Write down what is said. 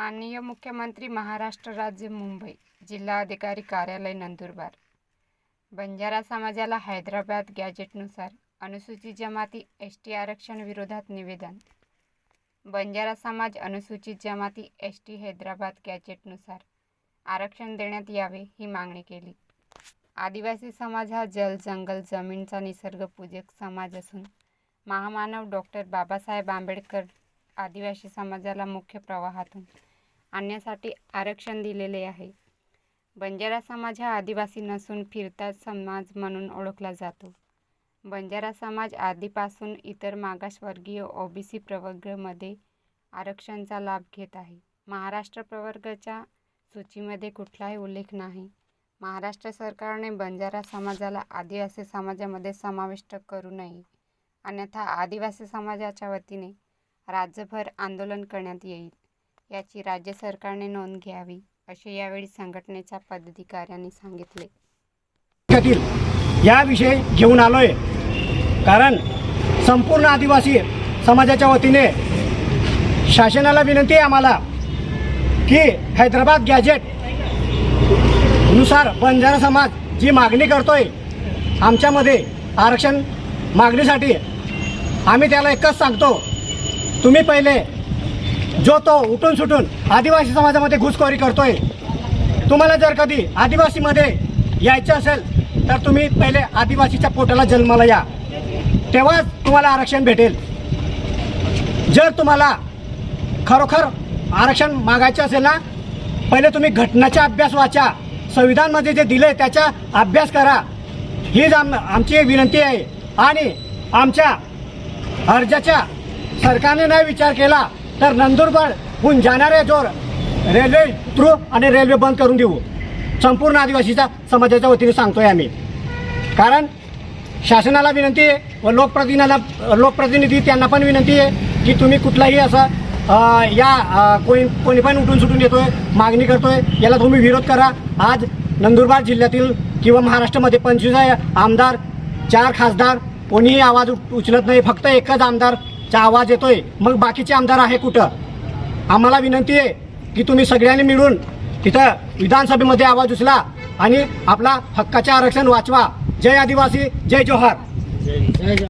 माननीय मुख्यमंत्री महाराष्ट्र राज्य मुंबई जिल्हाधिकारी कार्यालय नंदुरबार. बंजारा समाजाला हैदराबाद गॅजेटनुसार अनुसूचित जमाती एस टी आरक्षण विरोधात निवेदन. बंजारा समाज अनुसूचित जमाती एस टी हैदराबाद गॅजेटनुसार आरक्षण देण्यात यावे ही मागणी केली. आदिवासी समाज हा जल जंगल जमीनचा निसर्गपूजक समाज असून महामानव डॉक्टर बाबासाहेब आंबेडकर आदिवासी समाजाला मुख्य प्रवाहातून आणण्यासाठी आरक्षण दिलेले आहे. बंजारा समाज हा आदिवासी नसून फिरता समाज म्हणून ओळखला जातो. बंजारा समाज आधीपासून इतर मागासवर्गीय ओबीसी प्रवर्गमध्ये आरक्षणचा लाभ घेत आहे. महाराष्ट्र प्रवर्गाच्या सूचीमध्ये कुठलाही उल्लेख नाही. महाराष्ट्र सरकारने बंजारा समाजाला आदिवासी समाजामध्ये समाविष्ट करू नये. अन्यथा आदिवासी समाजाच्या वतीने राज्यभर आंदोलन करण्यात येईल. याची राज्य सरकारने नोंद घ्यावी असे यावेळी संघटनेच्या पदाधिकाऱ्यांनी सांगितले. याविषयी घेऊन आलोय. कारण संपूर्ण आदिवासी समाजाच्या वतीने शासनाला विनंती आहे आम्हाला की हैदराबाद गॅजेटनुसार बंजारा समाज जी मागणी करतोय आमच्यामध्ये आरक्षण मागणीसाठी आम्ही त्याला एकच सांगतो. तुम्ही पहिले जो तो उठून सुटून आदिवासी समाजामध्ये घुसखोरी करतोय. तुम्हाला जर कधी आदिवासीमध्ये यायचं असेल तर तुम्ही पहिले आदिवासीच्या पोटाला जन्माला या. तेव्हाच तुम्हाला आरक्षण भेटेल. जर तुम्हाला खरोखर आरक्षण मागायचं असेल ना पहिले तुम्ही घटनाचा अभ्यास वाचा. संविधानमध्ये जे दिले त्याचा अभ्यास करा. हीच आम आमची एक विनंती आहे. आणि आमच्या अर्जाच्या सरकारने नाही विचार केला तर नंदुरबारहून जाणाऱ्या जोर. रेल्वे थ्रू आणि रेल्वे बंद करून देऊ. संपूर्ण आदिवासीचा समाजाच्या वतीने सांगतोय आम्ही. कारण शासनाला विनंती आहे व लोकप्रतिनिधीला लोकप्रतिनिधी त्यांना पण विनंती आहे की तुम्ही कुठलाही असा या कोणी कोणी पण उठून सुटून येतोय मागणी करतोय याला तुम्ही विरोध करा. आज नंदुरबार जिल्ह्यातील किंवा महाराष्ट्रामध्ये पंचवीस आमदार चार खासदार कोणीही आवाज उचलत नाही फक्त एकच आमदार चा आवाज येतोय. मग बाकीचे आमदार आहे कुठं? आम्हाला विनंती आहे की तुम्ही सगळ्यांनी मिळून तिथं विधानसभेमध्ये आवाज उचला आणि आपला हक्काचे आरक्षण वाचवा. जय आदिवासी जय जोहार.